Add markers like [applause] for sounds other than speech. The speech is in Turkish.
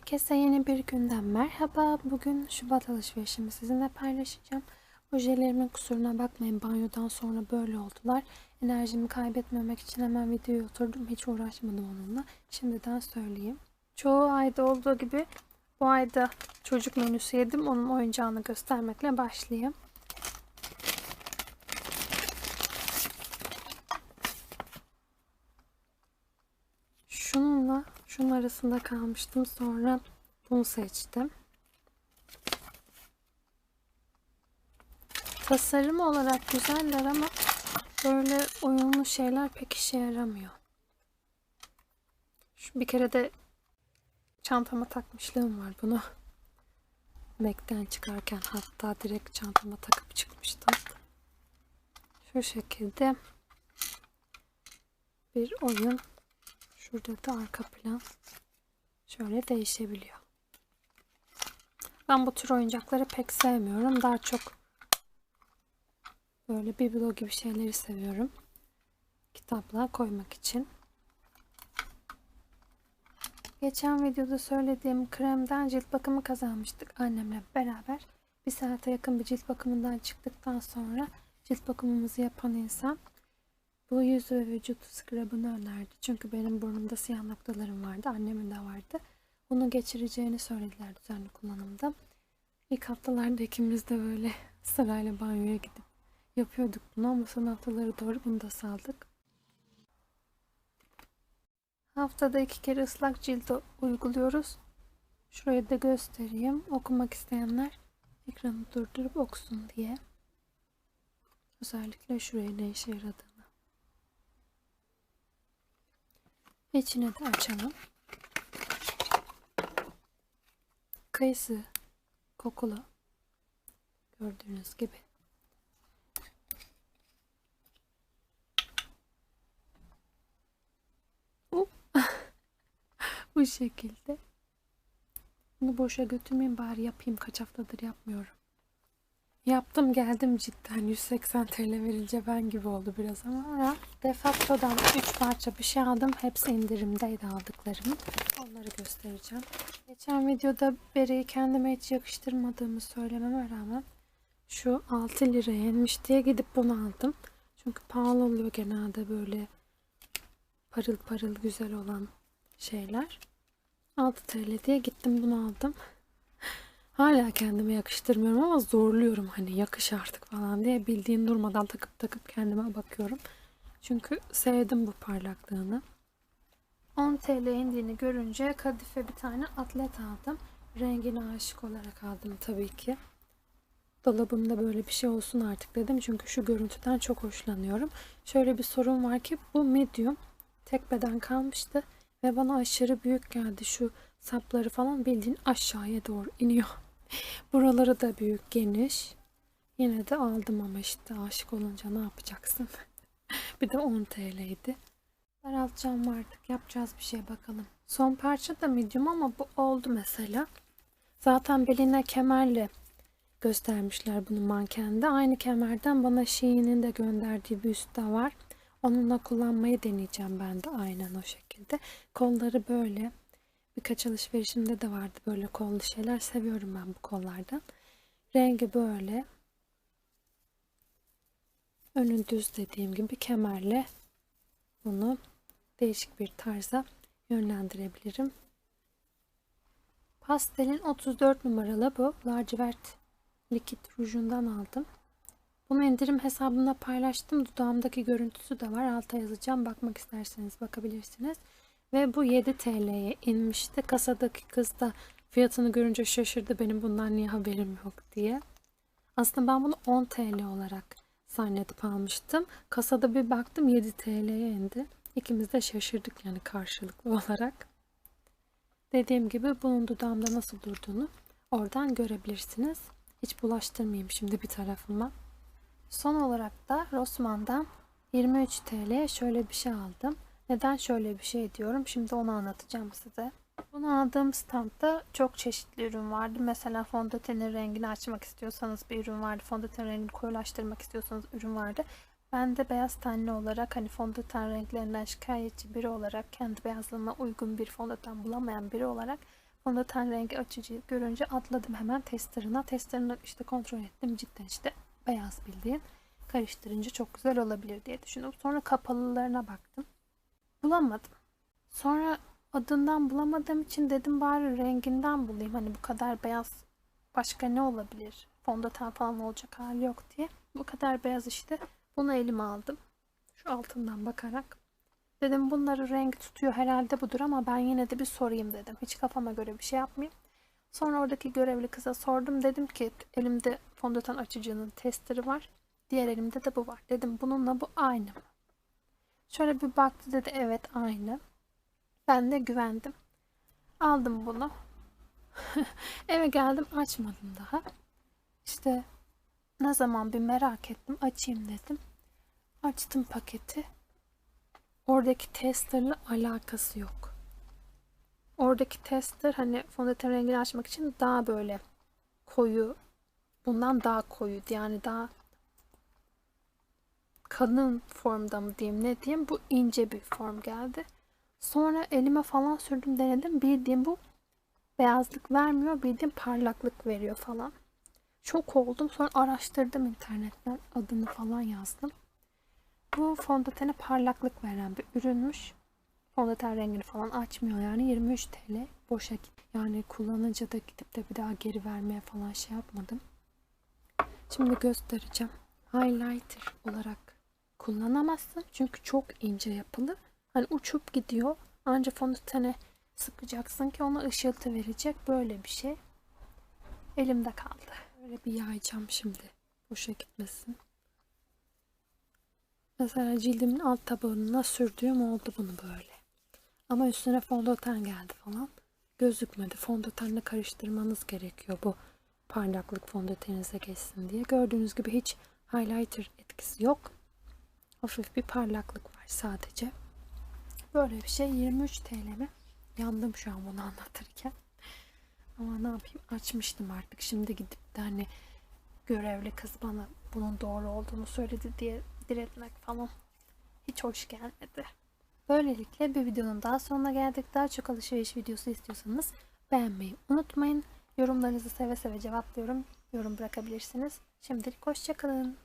Herkese yeni bir günden merhaba. Bugün Şubat alışverişimi sizinle paylaşacağım. Ojelerimin kusuruna bakmayın. Banyodan sonra böyle oldular. Enerjimi kaybetmemek için hemen videoya oturdum. Hiç uğraşmadım onunla. Şimdiden söyleyeyim. Çoğu ayda olduğu gibi bu ayda çocuk menüsü yedim. Onun oyuncağını göstermekle başlayayım. Şunun arasında kalmıştım. Sonra bunu seçtim. Tasarım olarak güzeller ama böyle oyunlu şeyler pek işe yaramıyor. Şu bir kere de çantama takmışlığım var bunu. Mac'ten çıkarken hatta direkt çantama takıp çıkmıştım. Şu şekilde bir oyun Şurada da arka plan şöyle değişebiliyor. Ben bu tür oyuncakları pek sevmiyorum. Daha çok böyle biblo gibi şeyleri seviyorum. Kitaplığa koymak için. Geçen videoda söylediğim kremden cilt bakımı kazanmıştık annemle beraber. Bir saate yakın bir cilt bakımından çıktıktan sonra cilt bakımımızı yapan insan bu yüz ve vücut scrub'ını önerdi. Çünkü benim burnumda siyah noktalarım vardı. Annemin de vardı. Bunu geçireceğini söylediler düzenli kullanımda. İlk haftalarda ikimiz de böyle [laughs] sırayla banyoya gidip yapıyorduk bunu ama son haftaları doğru bunu da saldık. Haftada iki kere ıslak cilt uyguluyoruz. Şurayı da göstereyim. Okumak isteyenler ekranı durdurup okusun diye. Özellikle şuraya ne işe yaradı. İçine de açalım. Kayısı kokulu. Gördüğünüz gibi. [laughs] Bu şekilde. Bunu boşa götürmeyin bari yapayım. Kaç haftadır yapmıyorum. Yaptım geldim cidden 180 TL verince ben gibi oldu biraz ama Defacto'dan 3 parça bir şey aldım. Hepsi indirimdeydi aldıklarım. Onları göstereceğim. Geçen videoda beriyi kendime hiç yakıştırmadığımı söylememe rağmen şu 6 liraya inmiş diye gidip bunu aldım. Çünkü pahalı oluyor genelde böyle parıl parıl güzel olan şeyler. 6 TL diye gittim bunu aldım. Hala kendime yakıştırmıyorum ama zorluyorum hani yakış artık falan diye bildiğin durmadan takıp takıp kendime bakıyorum. Çünkü sevdim bu parlaklığını. 10 TL indiğini görünce kadife bir tane atlet aldım. Rengine aşık olarak aldım tabii ki. Dolabımda böyle bir şey olsun artık dedim. Çünkü şu görüntüden çok hoşlanıyorum. Şöyle bir sorun var ki bu medium tek beden kalmıştı. Ve bana aşırı büyük geldi. Şu sapları falan bildiğin aşağıya doğru iniyor. Buraları da büyük, geniş. Yine de aldım ama işte aşık olunca ne yapacaksın? [laughs] bir de 10 TL'ydi. Daraltacağım artık. Yapacağız bir şey bakalım. Son parça da medium ama bu oldu mesela. Zaten beline kemerle göstermişler bunu mankende. Aynı kemerden bana Shein'in de gönderdiği bir üst de var. Onunla kullanmayı deneyeceğim ben de aynen o şekilde. Kolları böyle. Birkaç alışverişimde de vardı böyle kollu şeyler. Seviyorum ben bu kollardan. Rengi böyle. Önü düz dediğim gibi kemerle bunu değişik bir tarza yönlendirebilirim. Pastelin 34 numaralı bu lacivert likit rujundan aldım. Bunu indirim hesabımda paylaştım. Dudağımdaki görüntüsü de var. Alta yazacağım. Bakmak isterseniz bakabilirsiniz. Ve bu 7 TL'ye inmişti. Kasadaki kız da fiyatını görünce şaşırdı benim bundan niye haberim yok diye. Aslında ben bunu 10 TL olarak zannedip almıştım. Kasada bir baktım 7 TL'ye indi. İkimiz de şaşırdık yani karşılıklı [laughs] olarak. Dediğim gibi bunun dudağımda nasıl durduğunu oradan görebilirsiniz. Hiç bulaştırmayayım şimdi bir tarafıma. Son olarak da Rossmann'dan 23 TL şöyle bir şey aldım. Neden şöyle bir şey diyorum? Şimdi onu anlatacağım size. Bunu aldığım standta çok çeşitli ürün vardı. Mesela fondötenin rengini açmak istiyorsanız bir ürün vardı. Fondöten rengini koyulaştırmak istiyorsanız ürün vardı. Ben de beyaz tenli olarak hani fondöten renklerinden şikayetçi biri olarak kendi beyazlığıma uygun bir fondöten bulamayan biri olarak fondöten rengi açıcı görünce atladım hemen testerına. Testerını işte kontrol ettim. Cidden işte beyaz bildiğin. Karıştırınca çok güzel olabilir diye düşündüm. Sonra kapalılarına baktım. Bulamadım. Sonra adından bulamadığım için dedim bari renginden bulayım. Hani bu kadar beyaz başka ne olabilir? Fondöten falan olacak hali yok diye. Bu kadar beyaz işte. Bunu elime aldım. Şu altından bakarak. Dedim bunları renk tutuyor herhalde budur ama ben yine de bir sorayım dedim. Hiç kafama göre bir şey yapmayayım. Sonra oradaki görevli kıza sordum. Dedim ki elimde fondöten açıcının testleri var. Diğer elimde de bu var. Dedim bununla bu aynı mı? Şöyle bir baktı dedi evet aynı. Ben de güvendim. Aldım bunu. [laughs] Eve geldim açmadım daha. İşte ne zaman bir merak ettim açayım dedim. Açtım paketi. Oradaki testerle alakası yok. Oradaki tester hani fondöten rengini açmak için daha böyle koyu bundan daha koyuydu. Yani daha kalın formda mı diyeyim ne diyeyim bu ince bir form geldi. Sonra elime falan sürdüm denedim. Bildiğim bu beyazlık vermiyor. Bildiğim parlaklık veriyor falan. Şok oldum. Sonra araştırdım internetten. Adını falan yazdım. Bu fondötene parlaklık veren bir ürünmüş. Fondöten rengini falan açmıyor yani 23 TL boşa. Yani kullanınca da gidip de bir daha geri vermeye falan şey yapmadım. Şimdi göstereceğim. Highlighter olarak kullanamazsın. Çünkü çok ince yapılı. Hani uçup gidiyor. Ancak fondötene sıkacaksın ki ona ışıltı verecek. Böyle bir şey. Elimde kaldı. Böyle bir yayacağım şimdi. Boşa gitmesin. Mesela cildimin alt tabanına sürdüğüm oldu bunu böyle. Ama üstüne fondöten geldi falan. Gözükmedi. Fondötenle karıştırmanız gerekiyor bu parlaklık fondötenize geçsin diye. Gördüğünüz gibi hiç highlighter etkisi yok. Hafif bir parlaklık var sadece. Böyle bir şey 23 TL mi? Yandım şu an bunu anlatırken. Ama ne yapayım açmıştım artık. Şimdi gidip de hani görevli kız bana bunun doğru olduğunu söyledi diye diretmek falan hiç hoş gelmedi. Böylelikle bir videonun daha sonuna geldik. Daha çok alışveriş videosu istiyorsanız beğenmeyi unutmayın. Yorumlarınızı seve seve cevaplıyorum. Yorum bırakabilirsiniz. Şimdilik hoşçakalın.